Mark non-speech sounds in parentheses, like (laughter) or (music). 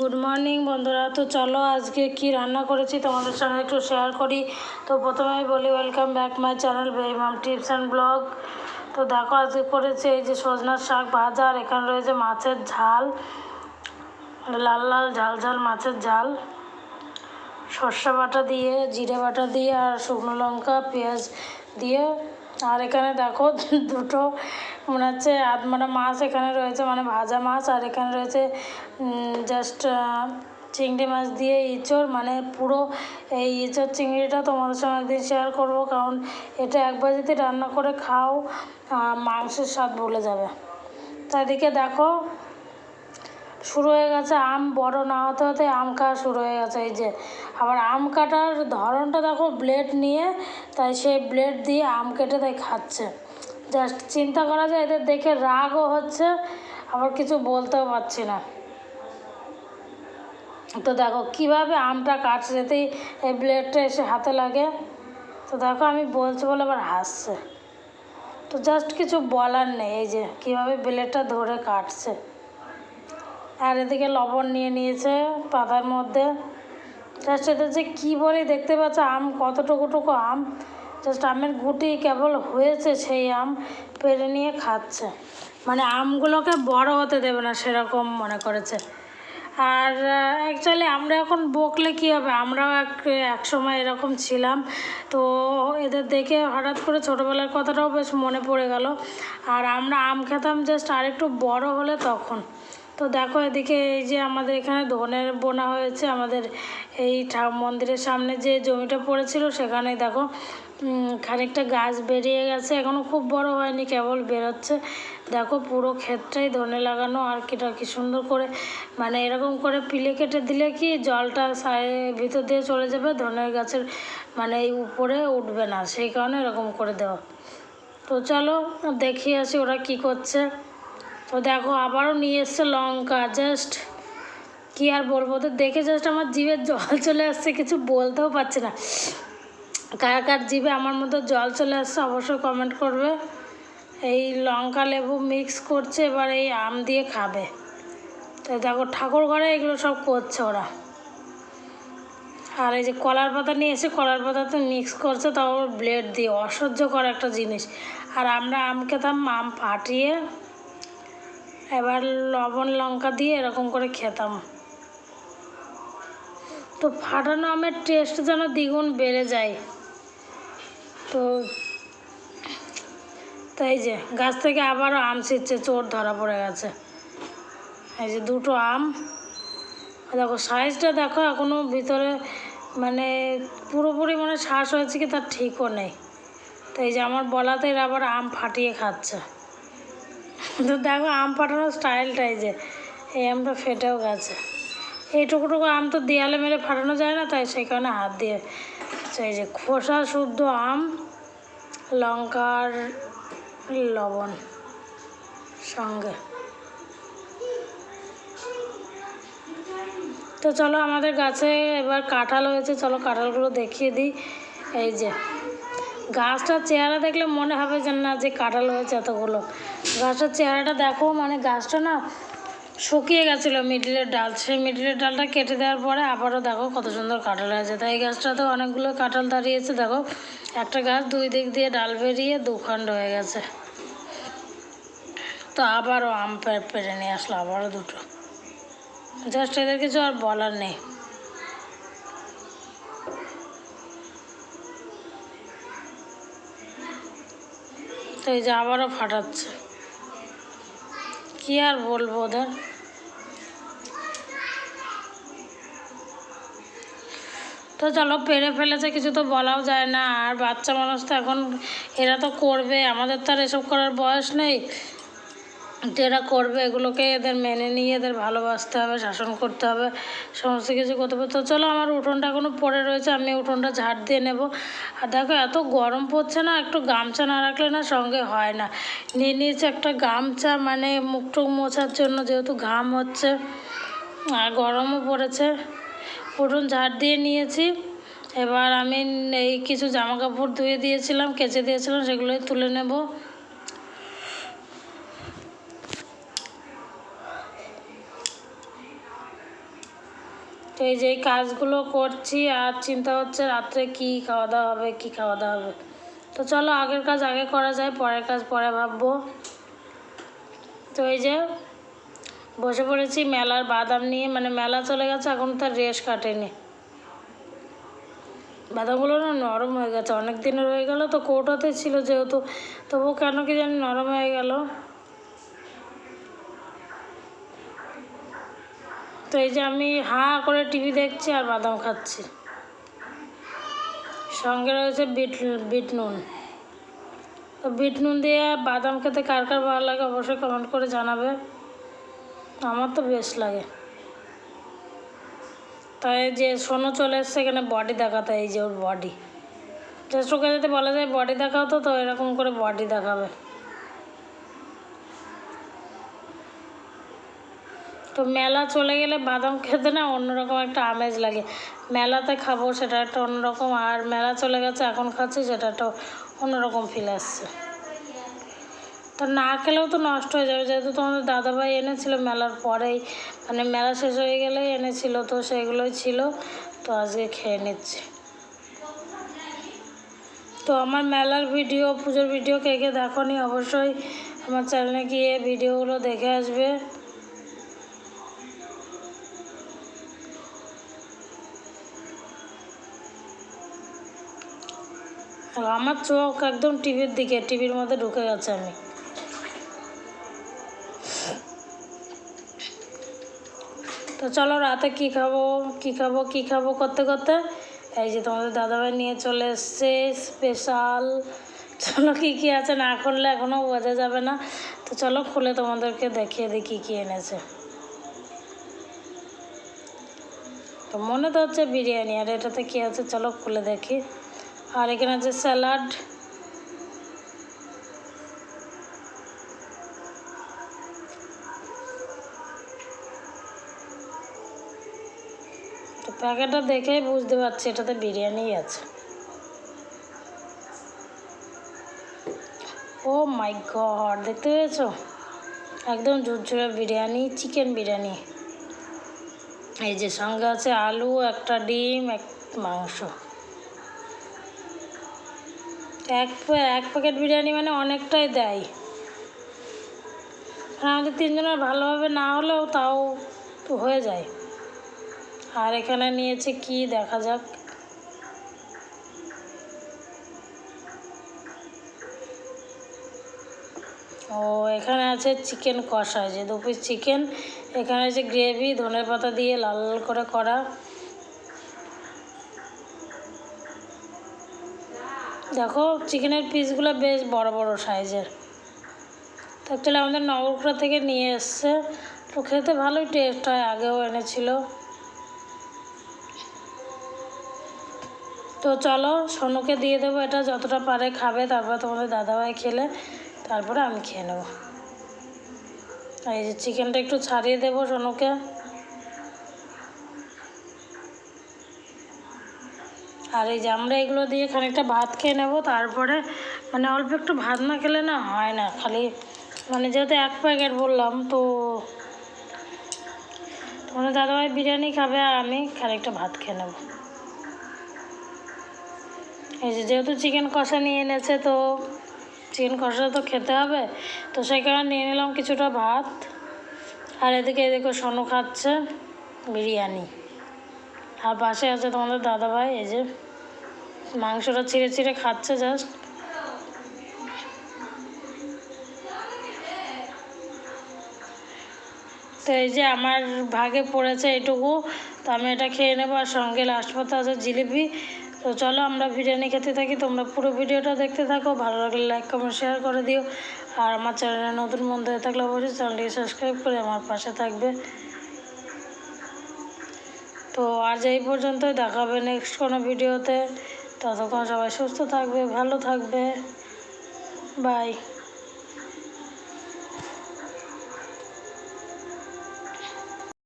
Good morning বন্ধুরা। তো চলো আজকে কি রান্না করেছি তোমাদের সঙ্গে একটু শেয়ার করি। তো প্রথমেই বলি ওয়েলকাম ব্যাক মাই চ্যানেল বেইমাম টিপস অ্যান্ড ব্লগ তো দেখো, আজকে করেছি এই যে সজনার শাক ভাজা, আর এখানে রয়েছে মাছের ঝাল। লাল লাল, ঝাল ঝাল মাছের ঝাল। সর্ষে বাটা দিয়ে, জিরে বাটা দিয়ে, আর শুকনো লঙ্কা, পেঁয়াজ দিয়ে আর এখানে দেখো (laughs) দুটো মনে হচ্ছে আধমারা মাছ এখানে রয়েছে মানে ভাজা মাছ, আর এখানে রয়েছে জাস্ট চিংড়ি মাছ দিয়ে ইঁচড় মানে পুরো এই ইঁচড় চিংড়িটা তোমাদের সঙ্গে একদিন শেয়ার করব, কারণ এটা একবার যদি রান্না করে খাও মাংসের স্বাদ ভুলে যাবে। তো এদিকে দেখো শুরু হয়ে গেছে আম বড় না হতে হতে আম খাওয়া শুরু হয়ে গেছে। এই যে, আবার আম কাটার ধরনটা দেখো ব্লেড নিয়ে, তাই সেই ব্লেড দিয়ে আম কেটে তাই খাচ্ছে। জাস্ট চিন্তা করা যায়, এদের দেখে রাগও হচ্ছে, আবার কিছু বলতেও পারছি না। তো দেখো, কীভাবে আমটা কাটছে, যেতেই এই ব্লেডটা এসে হাতে লাগে। তো দেখো, আমি বলছি বলে আবার হাসছে। তো জাস্ট কিছু বলার নেই, এই যে, কীভাবে ব্লেডটা ধরে কাটছে। আর এদিকে লবণ নিয়ে নিয়েছে পাতার মধ্যে। জাস্ট এটা যে কী বলি দেখতে পাচ্ছে, আম কতটুকুটুকু আম? জাস্ট আমের গুটি কেবল হয়েছে সেই আম পেরে নিয়ে খাচ্ছে। মানে আমগুলোকে বড় হতে দেবে না সেরকম মনে করেছে। আর অ্যাকচুয়ালি আমরা এখন বকলে কী হবে? আমরাও এক এক সময় এরকম ছিলাম। তো এদের দেখে হঠাৎ করে ছোটোবেলার কথাটাও বেশ মনে পড়ে গেল। আর আমরা আম খেতাম জাস্ট আরেকটু বড় হলে তখন। তো দেখো এদিকে এই যে আমাদের এখানে ধনের বোনা হয়েছে, আমাদের এই মন্দিরের সামনে যে জমিটা পড়েছিল সেখানে দেখো খানিকটা গাছ বেরিয়ে গেছে এখনও খুব বড় হয়নি, কেবল বেরোচ্ছে। দেখো পুরো ক্ষেতটাই ধনে লাগানো, আর কিটা কি সুন্দর করে মানে এরকম করে পিলে কেটে দিলে কি জলটা ভিতর দিয়ে চলে যাবে, ধনের গাছের মানে এই উপরে উঠবে না, সেই কারণে এরকম করে দেওয়া। তো চলো, দেখি আসি ওরা কি করছে। তো দেখো, আবারও নিয়ে এসছে লঙ্কা। জাস্ট কী আর বলব তো দেখে জাস্ট আমার জিভের জল (laughs) চলে আসছে, কিছু বলতেও পারছি না। কার কার জিভে আমার মতো জল চলে আসছে, অবশ্যই কমেন্ট করবে। এই লঙ্কা লেবু মিক্স করছে, এবার এই আম দিয়ে খাবে। তো দেখো, ঠাকুর ঘরে এগুলো সব করছে ওরা। আর এই যে কলার পাতা নিয়ে এসে, কলার পাতাতে মিক্স করছে, তাও ব্লেড দিয়ে। অসহ্য করা একটা জিনিস। আর আমরা আম খেতাম, আম ফাটিয়ে এবার লবণ লঙ্কা দিয়ে এরকম করে খেতাম। তো ফাটানো আমের টেস্ট যেন দ্বিগুণ বেড়ে যায়। তো তাই যে, গাছ থেকে আবারও আম ছিটছে চোর ধরা পড়ে গেছে। এই যে দুটো আম। দেখো সাইজটা দেখো এখনও ভিতরে মানে পুরোপুরি মানে শ্বাস হয়েছে কি তার ঠিকও নেই। তো এই যে আমার বলাতে আবার আম ফাটিয়ে খাচ্ছে। তো দেখো আম ফাটানোর স্টাইলটাই যে, এই আমটা ফেটেও গেছে। এইটুকুটুকু আম তো দেয়ালে মেরে ফাটানো যায় না, তাই সেই কারণে হাত দিয়ে এই যে খোসা শুদ্ধ আম, লঙ্কার লবণ সঙ্গে। তো চলো আমাদের গাছে এবার কাঁঠাল হয়েছে, চলো কাঁঠালগুলো দেখিয়ে দিই। এই যে গাছটার চেহারা দেখলে মনে হবে যে না যে কাঁঠাল হয়েছে এতগুলো। গাছটার চেহারাটা দেখো মানে গাছটা না শুকিয়ে গেছিল মিডিলের ডাল। সেই মিডিলের ডালটা কেটে দেওয়ার পরে আবারও দেখো কত সুন্দর কাঁঠাল হয়েছে। তাই এই গাছটাতে অনেকগুলো কাঁঠাল দাঁড়িয়েছে, দেখো। একটা গাছ দুই দিক দিয়ে ডাল বেরিয়ে দুখণ্ড হয়ে গেছে। তো আবারও আম পেরে নিয়ে আসলো, আবারও দুটো। জাস্ট এদের কিছু আর বলার নেই। তো এই যে আবারও ফাটাচ্ছে। কি আর বলব ওদের? তো চলো, পেরে ফেলেছে কিছু তো বলাও যায় না। আর বাচ্চা মানুষ তো এখন, এরা তো করবে। আমাদের তো আর এসব করার বয়স নেই। এরা করবে এগুলোকে এদের মেনে নিয়ে এদের ভালোবাসতে হবে, শাসন করতে হবে, সমস্ত কিছু করতে হবে। তো চলো আমার উঠোনটা এখনও পড়ে রয়েছে, আমি উঠোনটা ঝাড় দিয়ে নেব। আর দেখো, এত গরম পড়ছে না, একটু গামছা না রাখলে না সঙ্গে হয় না। নিয়ে নিয়েছে একটা গামছা মানে মুখ টুক মোছার জন্য যেহেতু ঘাম হচ্ছে, আর গরমও পড়েছে। উঠোন ঝাড় দিয়ে নিয়েছি। এবার আমি এই কিছু জামা কাপড় ধুয়ে দিয়েছিলাম, কেচে দিয়েছিলাম, সেগুলোই তুলে নেব। তো এই যে কাজগুলো করছি আর চিন্তা হচ্ছে রাত্রে কি খাওয়া দাওয়া হবে, কি খাওয়া দাওয়া হবে। তো চলো আগের কাজ আগে করা যায়, পরের কাজ পরে ভাববো। তো এই যে বসে পড়েছি মেলার বাদাম নিয়ে মানে মেলা চলে গেছে, এখন তার রেশ কাটেনি। বাদামগুলো না নরম হয়ে গেছে, অনেক দিনের হয়ে গেল, তো কৌটোতে ছিল যেহেতু তবু কেন কি জানি নরম হয়ে গেল। তো এই যে আমি হাঁ করে টিভি দেখছি আর বাদাম খাচ্ছি। সঙ্গে রয়েছে বিট বিট নুন। তো বিট নুন দিয়ে বাদাম খেতে কার কার ভালো লাগে অবশ্যই কমেন্ট করে জানাবে। আমার তো বেশ লাগে। তাই যে সোনো চলে এসছে এখানে বডি দেখাতে, এই যে ওর বডি জাস্ট ওকে যদি বলা যায় বডি দেখাও তো তো এরকম করে বডি দেখাবে। তো মেলা চলে গেলে বাদাম খেতে না অন্যরকম একটা আমেজ লাগে। মেলাতে খাব সেটা একটা অন্যরকম, আর মেলা চলে গেছে, এখন খাচ্ছি সেটা একটা অন্যরকম ফিল আসছে। তো না খেলেও তো নষ্ট হয়ে যাবে, যেহেতু তোমাদের দাদাভাই এনেছিল মেলার পরেই মানে মেলা শেষ হয়ে গেলেই এনেছিল, তো সেগুলোই ছিল, তো আজকে খেয়ে নিচ্ছি। তো আমার মেলার ভিডিও, পুজোর ভিডিও কে কে দেখো অবশ্যই আমার চ্যানেলে গিয়ে ভিডিওগুলো দেখে আসবে। আমার চোখ একদম টিভির দিকে, টিভির মধ্যে ঢুকে গেছে আমি। তো চলো রাতে কী খাব কী খাব কী খাব করতে করতে? এই যে তোমাদের দাদাভাই নিয়ে চলে এসছে স্পেশাল চলো কী কী আছে না করলে এখনও বোঝা যাবে না। তো চলো খুলে তোমাদেরকে দেখিয়ে দিই কী কী এনেছে। তো মনে তো হচ্ছে বিরিয়ানি, আর এটাতে কী আছে চলো খুলে দেখি। আর এখানে আছে স্যালাড। তো প্যাকেটটা দেখেই বুঝতে পারছি, এটাতে বিরিয়ানিই আছে। ও মাই গড, দেখতে পেয়েছ? একদম ঝুরঝুরে বিরিয়ানি, চিকেন বিরিয়ানি। এই যে সঙ্গে আছে আলু, একটা ডিম, এক মাংস। এক এক প্যাকেট বিরিয়ানি মানে অনেকটাই দেয়। আমাদের তিনজনের ভালোভাবে না হলেও তাও তো হয়ে যায়। আর এখানে নিয়েছে কি, দেখা যাক। ও, এখানে আছে চিকেন কষা যে দু পিস চিকেন এখানে আছে গ্রেভি ধনে পাতা দিয়ে লাল লাল করে করা। দেখো চিকেনের পিসগুলো বেশ বড় বড় সাইজের। তো অ্যাকচুয়ালি আমাদের নগরপুরা থেকে নিয়ে এসছে। তো খেতে ভালোই টেস্ট হয়, আগেও এনেছিল। তো চলো সোনুকে দিয়ে দেবো, এটা যতটা পারে খাবে, তারপর তোমাদের দাদাভাই খেলে, তারপরে আমি খেয়ে নেব। এই যে চিকেনটা একটু ছাড়িয়ে দেবো সোনুকে। আর এই যে আমরা এগুলো দিয়ে খানিকটা ভাত খেয়ে নেব, তারপরে মানে অল্প একটু ভাত না খেলে না হয় না, খালি মানে যেহেতু এক প্যাকেট বললাম, তো তোমাদের দাদাভাই বিরিয়ানি খাবে আর আমি খানিকটা ভাত খেয়ে নেব। এই যে যেহেতু চিকেন কষা নিয়ে এনেছে, তো চিকেন কষা তো খেতে হবে, তো সেই কারণে নিয়ে নিলাম কিছুটা ভাত। আর এদিকে এদিকে সোনু খাচ্ছে বিরিয়ানি। আর পাশে আছে তোমাদের দাদাভাই, এই যে মাংসটা ছিঁড়ে ছিঁড়ে খাচ্ছে জাস্ট তো এই যে আমার ভাগে পড়েছে এইটুকু তো আমি এটা খেয়ে নেব আর সঙ্গে লাস্ট পথে আছে জিলিপি। তো চলো আমরা বিরিয়ানি খেতে থাকি, তোমরা পুরো ভিডিওটা দেখতে থাকো, ভালো লাগলে লাইক কমেন্ট শেয়ার করে দিও। আর আমার চ্যানেলে নতুন বন্ধু হয়ে থাকলে অবশ্যই চ্যানেলটিকে সাবস্ক্রাইব করে আমার পাশে থাকবে। তো আজ এই পর্যন্তই, দেখা হবে নেক্সট কোনো ভিডিওতে। ততক্ষণ সবাই সুস্থ থাকবে ভালো থাকবে। বাই